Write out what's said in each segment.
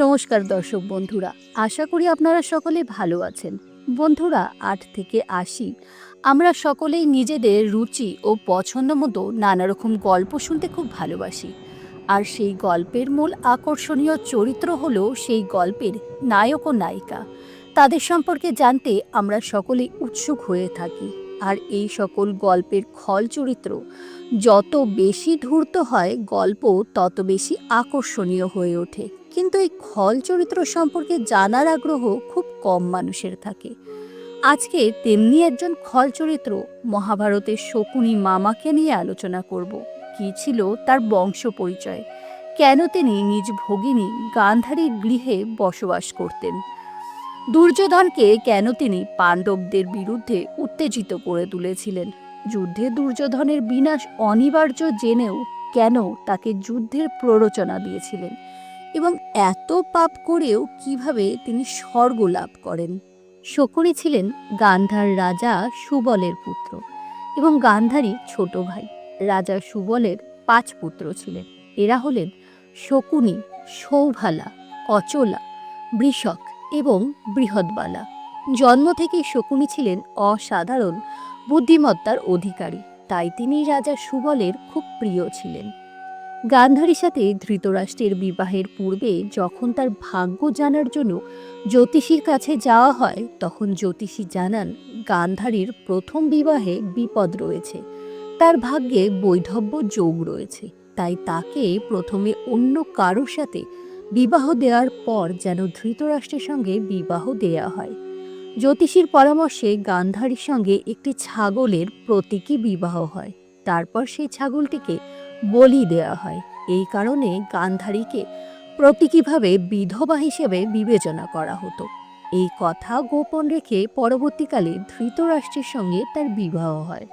নমস্কার দর্শক বন্ধুরা, আশা করি আপনারা সকলে ভালো আছেন। বন্ধুরা, আট থেকে আশি, আমরা সকলেই নিজেদের রুচি ও পছন্দ মতো নানা রকম গল্প শুনতে খুব ভালোবাসি। আর সেই গল্পের মূল আকর্ষণীয় চরিত্র হলো সেই গল্পের নায়ক ও নায়িকা। তাদের সম্পর্কে জানতে আমরা সকলেই উৎসুক হয়ে থাকি। আর এই সকল গল্পের খল চরিত্র যত বেশি ধূর্ত হয়, গল্প তত বেশি আকর্ষণীয় হয়ে ওঠে। কিন্তু এই খল চরিত্র সম্পর্কে জানার আগ্রহ খুব কম মানুষের থাকে। আজকে তেমনি একজন খল চরিত্র মহাভারতের শকুনি মামাকে নিয়ে আলোচনা করব। কি ছিল তার বংশ পরিচয়? কেন তিনি নিজ ভগিনী গান্ধারীর গৃহে বসবাস করতেন? দুর্যোধনকে কেন তিনি পাণ্ডবদের বিরুদ্ধে উত্তেজিত করে তুলেছিলেন? যুদ্ধে দুর্যোধনের বিনাশ অনিবার্য জেনেও কেন তাকে যুদ্ধের প্ররোচনা দিয়েছিলেন? এবং এত পাপ করেও কীভাবে তিনি স্বর্গ লাভ করেন? শকুনি ছিলেন গান্ধার রাজা সুবলের পুত্র এবং গান্ধারী ছোট ভাই। রাজা সুবলের পাঁচ পুত্র ছিলেন। এরা হলেন শকুনি সৌভালা কচলা, বৃষক এবং বৃহৎবালা। জন্ম থেকেই শকুনি ছিলেন অসাধারণ বুদ্ধিমত্তার অধিকারী। তাই তিনি রাজা সুবলের খুব প্রিয় ছিলেন। গান্ধারীর সাথে ধৃতরাষ্ট্রের বিবাহের পূর্বে যখন তার ভাগ্য জানার জন্য জ্যোতিষীর কাছে যাওয়া হয়, তখন জ্যোতিষী জানান গান্ধারীর প্রথম বিবাহে বিপদ রয়েছে। তার ভাগ্যে বৈধব্য যোগ রয়েছে। তাই তাকে প্রথমে অন্য কারোর সাথে বিবাহ দেওয়ার পর যেন ধৃতরাষ্ট্রের সঙ্গে বিবাহ দেয়া হয়। জ্যোতিষীর পরামর্শে গান্ধারীর সঙ্গে একটি ছাগলের প্রতীকী বিবাহ হয়। তারপর সেই ছাগলটিকে বলি দেওয়া হয়। এই কারণে গান্ধারীকে প্রতীকীভাবে বিধবা হিসেবে বিবেচনা করা হতো। এই কথা গোপন রেখে পরবর্তীকালে ধৃতরাষ্ট্রের সঙ্গে তার বিবাহ হয়।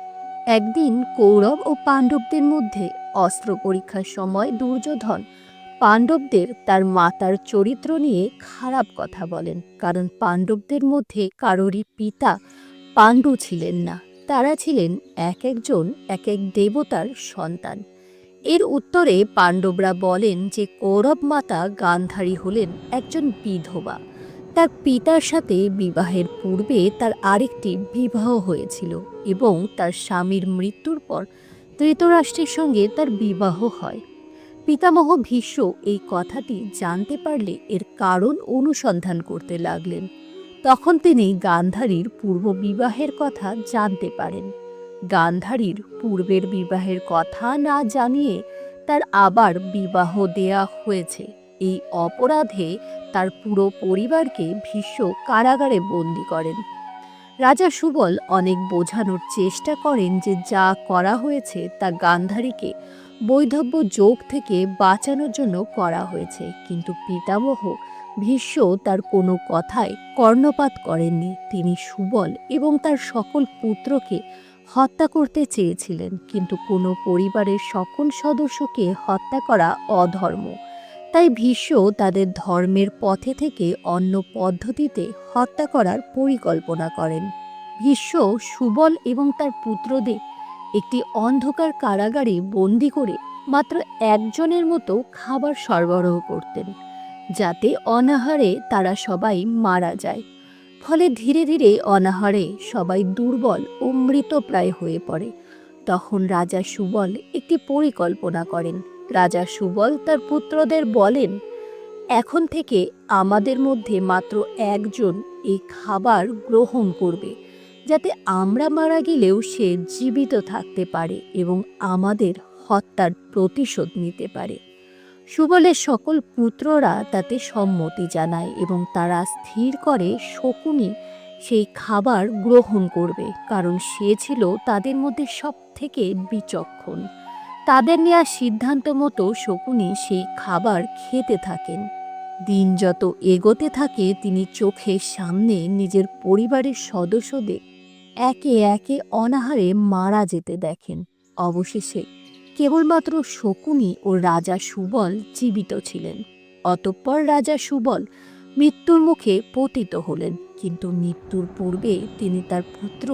একদিন কৌরব ও পাণ্ডবদের মধ্যে অস্ত্র পরীক্ষার সময় দুর্যোধন পাণ্ডবদের তার মাতার চরিত্র নিয়ে খারাপ কথা বলেন। কারণ পাণ্ডবদের মধ্যে কারোরই পিতা পাণ্ডু ছিলেন না। তারা ছিলেন এক একজন, এক এক দেবতার সন্তান। এর উত্তরে পাণ্ডবরা বলেন যে কৌরব মাতা গান্ধারী হলেন একজন বিধবা। তার পিতার সাথে বিবাহের পূর্বে তার আরেকটি বিবাহ হয়েছিল এবং তার স্বামীর মৃত্যুর পর ধৃতরাষ্ট্রের সঙ্গে তার বিবাহ হয়। পিতামহ ভীষ্ম এই কথাটি জানতে পারলে এর কারণ অনুসন্ধান করতে লাগলেন। তখন তিনি গান্ধারীর পূর্ব বিবাহের কথা জানতে পারেন। গান্ধারীর পূর্বের বিবাহের কথা না জানিয়ে তার আবার বিবাহ দেয়া হয়েছে। এই অপরাধে তার পুরো পরিবারকে ভীষ্ম কারাগারে বন্দি করেন। রাজা সুবল অনেক বোঝানোর চেষ্টা করেন যে যা করা হয়েছে তা গান্ধারীকে বৈধব্য যোগ থেকে বাঁচানোর জন্য করা হয়েছে। কিন্তু পিতামহ ভীষ্ম তার কোনো কথায় কর্ণপাত করেননি। তিনি সুবল এবং তার সকল পুত্রকে হত্যা করতে চেয়েছিলেন, কিন্তু কোনো পরিবারের সকল সদস্যকে হত্যা করা অধর্ম। তাই ভীষ্ম তাদের ধর্মের পথে থেকে অন্য পদ্ধতিতে হত্যা করার পরিকল্পনা করেন। ভীষ্ম সুবল এবং তার পুত্রদের একটি অন্ধকার কারাগারে বন্দি করে মাত্র একজনের মতো খাবার সরবরাহ করতেন, যাতে অনাহারে তারা সবাই মারা যায়। ফলে ধীরে ধীরে অনাহারে সবাই দুর্বল ও মৃতপ্রায় হয়ে পড়ে। তখন রাজা সুবল একটি পরিকল্পনা করেন। রাজা সুবল তার পুত্রদের বলেন, এখন থেকে আমাদের মধ্যে মাত্র একজন এই খাবার গ্রহণ করবে, যাতে আমরা মারা গেলেও সে জীবিত থাকতে পারে এবং আমাদের হত্যার প্রতিশোধ নিতে পারে। সুবলের সকল পুত্ররা তাতে সম্মতি জানায় এবং তারা স্থির করে শকুনি সেই খাবার গ্রহণ করবে, কারণ সে ছিল তাদের মধ্যে সব থেকে বিচক্ষণ। তাদের নেওয়া সিদ্ধান্ত মতো শকুনি সেই খাবার খেতে থাকেন। দিন যত এগোতে থাকে, তিনি চোখের সামনে নিজের পরিবারের সদস্যদের একে একে অনাহারে মারা যেতে দেখেন। অবশেষে কেবলমাত্র শকুনি ও রাজা সুবল জীবিত ছিলেন। অতঃপর রাজা সুবল মৃত্যুর মুখে পতিত হলেন, কিন্তু মৃত্যুর পূর্বে তিনি তার পুত্র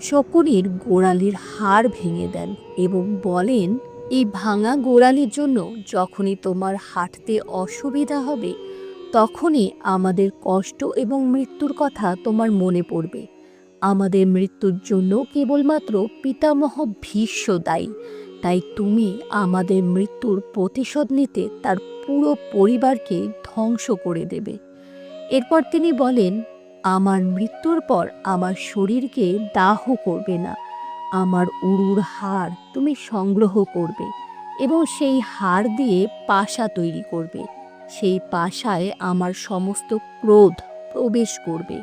শকুনির গোড়ালির হাড় ভেঙে দেন এবং বলেন, এই ভাঙা গোড়ালির জন্য যখনই তোমার হাঁটতে অসুবিধা হবে, তখনই আমাদের কষ্ট এবং মৃত্যুর কথা তোমার মনে পড়বে। আমাদের মৃত্যুর জন্য কেবলমাত্র পিতামহ ভীষ্ম দায়ী তাই তুমি আমাদের মৃত্যুর প্রতিশোধ নিতে তার পুরো পরিবারকে ধ্বংস করে দেবে। এরপর তিনি বলেন, আমার মৃত্যুর পর আমার শরীরকে দাহ করবে না। আমার উরুর হাড় তুমি সংগ্রহ করবে এবং সেই হাড় দিয়ে পাশা তৈরি করবে। সেই পাশায় আমার সমস্ত ক্রোধ প্রবেশ করবে।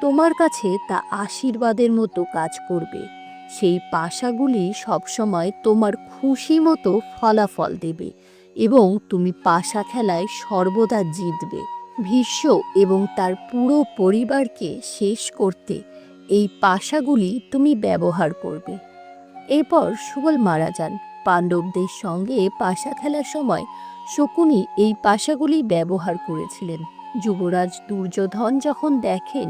তোমার কাছে তা আশীর্বাদের মতো কাজ করবে। সেই পাশাগুলি সবসময় তোমার খুশি মতো ফলাফল দেবে এবং তুমি পাশা খেলায় সর্বদা জিতবে। ভীষ্ম এবং তার পুরো পরিবারকে শেষ করতে এই পাশাগুলি তুমি ব্যবহার করবে। এরপর সুবল মারা যান। পাণ্ডবদের সঙ্গে পাশা খেলার সময় শকুনি এই পাশাগুলি ব্যবহার করেছিলেন। যুবরাজ দুর্যোধন যখন দেখেন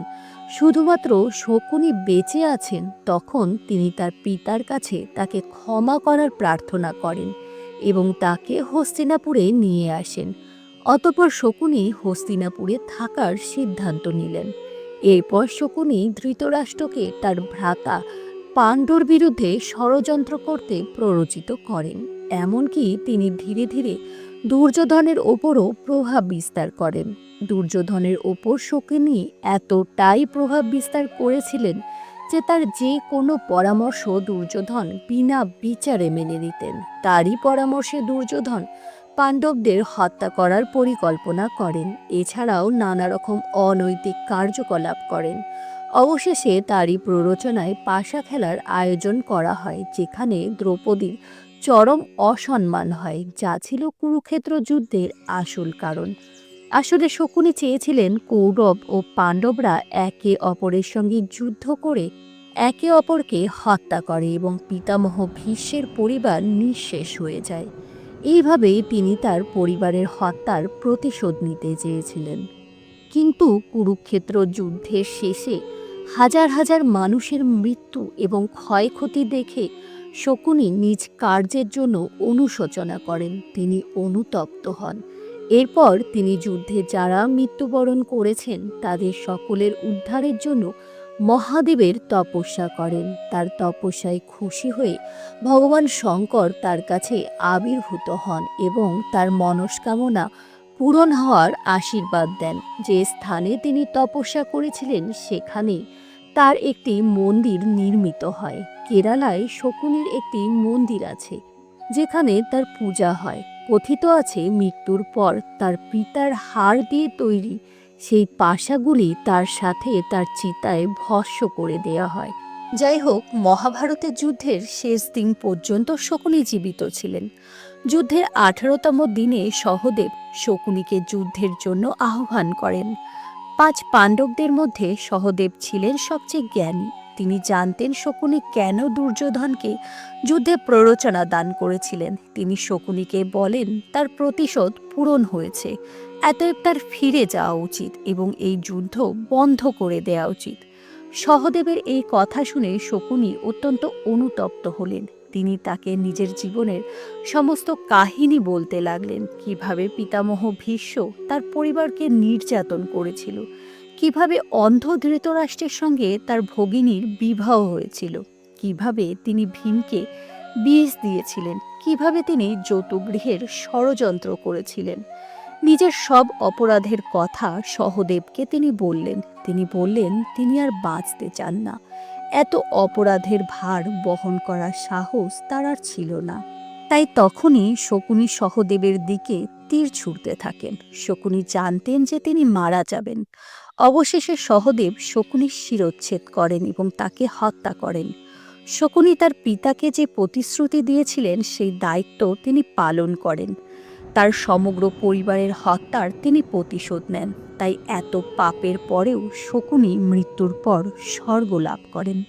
শুধুমাত্র শকুনি বেঁচে আছেন, তখন তিনি তার পিতার কাছে তাকে ক্ষমা করার প্রার্থনা করেন এবং তাকে হস্তিনাপুরে নিয়ে আসেন। অতপর শকুনি হস্তিনাপুরে থাকার সিদ্ধান্ত নিলেন। এরপর শকুনি ধৃতরাষ্ট্রকে তার ভ্রাতা পাণ্ডর বিরুদ্ধে ষড়যন্ত্র করতে প্ররোচিত করেন। এমনকি তিনি ধীরে ধীরে দুর্যোধনের ওপরও প্রভাব বিস্তার করেন। দুর্যোধনের ওপর শকুনি এতটাই প্রভাব বিস্তার করেছিলেন যে তার যে কোনো পরামর্শ দুর্যোধন বিনা বিচারে মেনে নিতেন। তারই পরামর্শে দুর্যোধন পাণ্ডবদের হত্যা করার পরিকল্পনা করেন। এছাড়াও নানা রকম অনৈতিক কার্যকলাপ করেন। অবশেষে তারই প্ররোচনায় পাশা খেলার আয়োজন করা হয়, যেখানে দ্রৌপদীর চরম অসম্মান হয়, যা ছিল কুরুক্ষেত্র যুদ্ধের আসল কারণ। আসলে শকুনি চেয়েছিলেন কৌরব ও পাণ্ডবরা একে অপরের সঙ্গে যুদ্ধ করে একে অপরকে হত্যা করে এবং পিতামহ ভীষ্মের পরিবার নিঃশেষ হয়ে যায়। এইভাবে তিনি তার পরিবারের হত্যার প্রতিশোধ নিতে চেয়েছিলেন। কিন্তু কুরুক্ষেত্র যুদ্ধের শেষে হাজার হাজার মানুষের মৃত্যু এবং ক্ষয়ক্ষতি দেখে শকুনি নিজ কার্যের জন্য অনুশোচনা করেন। তিনি অনুতপ্ত হন। এরপর তিনি যুদ্ধে যারা মৃত্যুবরণ করেছেন, তাদের সকলের উদ্ধারের জন্য মহাদেবের তপস্যা করেন। তার তপস্যায় খুশি হয়ে ভগবান শঙ্কর তার কাছে আবির্ভূত হন এবং তার মনস্কামনা পূরণ হওয়ার আশীর্বাদ দেন। যে স্থানে তিনি তপস্যা করেছিলেন সেখানে তার একটি মন্দির নির্মিত হয়। কেরালায় শকুনির একটি মন্দির আছে, যেখানে তার পূজা হয়। কথিত আছে, মৃত্যুর পর তার পিতার হাড় দিয়ে তৈরি সেই পাশাগুলি তার সাথে তার চিতায় ভস্য করে দেয়া হয়। যাই হোক, মহাভারতের যুদ্ধের শেষ দিন পর্যন্ত শকুনি জীবিত ছিলেন। যুদ্ধের আঠারোতম দিনে সহদেব শকুনিকে যুদ্ধের জন্য আহ্বান করেন। পাঁচ পাণ্ডবদের মধ্যে সহদেব ছিলেন সবচেয়ে জ্ঞানী। তিনি জানতেন শকুনি কেন দুর্যোধনকে যুদ্ধে প্ররোচনা দান করেছিলেন। তিনি শকুনিকে বলেন, তার প্রতিশোধ পূরণ হয়েছে। এতএব তার ফিরে যাওয়া উচিত এবং এই যুদ্ধ বন্ধ করে দেওয়া উচিত। সহদেবের এই কথা শুনে শকুনি অত্যন্ত অনুতপ্ত হলেন। তিনি তাকে নিজের জীবনের সমস্ত কাহিনী বলতে লাগলেন, কীভাবে পিতামহ ভীষ্ম তার পরিবারকে নির্যাতন করেছিল। কীভাবে অন্ধ ধৃতরাষ্ট্রের সঙ্গে তার ভগিনীর বিবাহ হয়েছিল? কীভাবে তিনি ভীমকে বিষ দিয়েছিলেন? কীভাবে তিনি যৌতুগৃহের ষড়যন্ত্র করেছিলেন? নিজের সব অপরাধের কথা সহদেবকে তিনি বললেন। তিনি বললেন, তিনি আর বাঁচতে চান না। এত অপরাধের ভার বহন করার সাহস তার আর ছিল না। তাই তখনই শকুনি সহদেবের দিকে তীর ছুঁড়তে থাকেন। শকুনি জানতেন যে তিনি মারা যাবেন। অবশেষে সহদেব শকুনির শিরোচ্ছেদ করেন এবং তাকে হত্যা করেন। শকুনি তার পিতাকে যে প্রতিশ্রুতি দিয়েছিলেন, সেই দায়িত্ব তিনি পালন করেন। তার সমগ্র পরিবারের হত্যার তিনি প্রতিশোধ নেন। তাই এত পাপের পরেও শকুনি মৃত্যুর পর স্বর্গ লাভ করেন।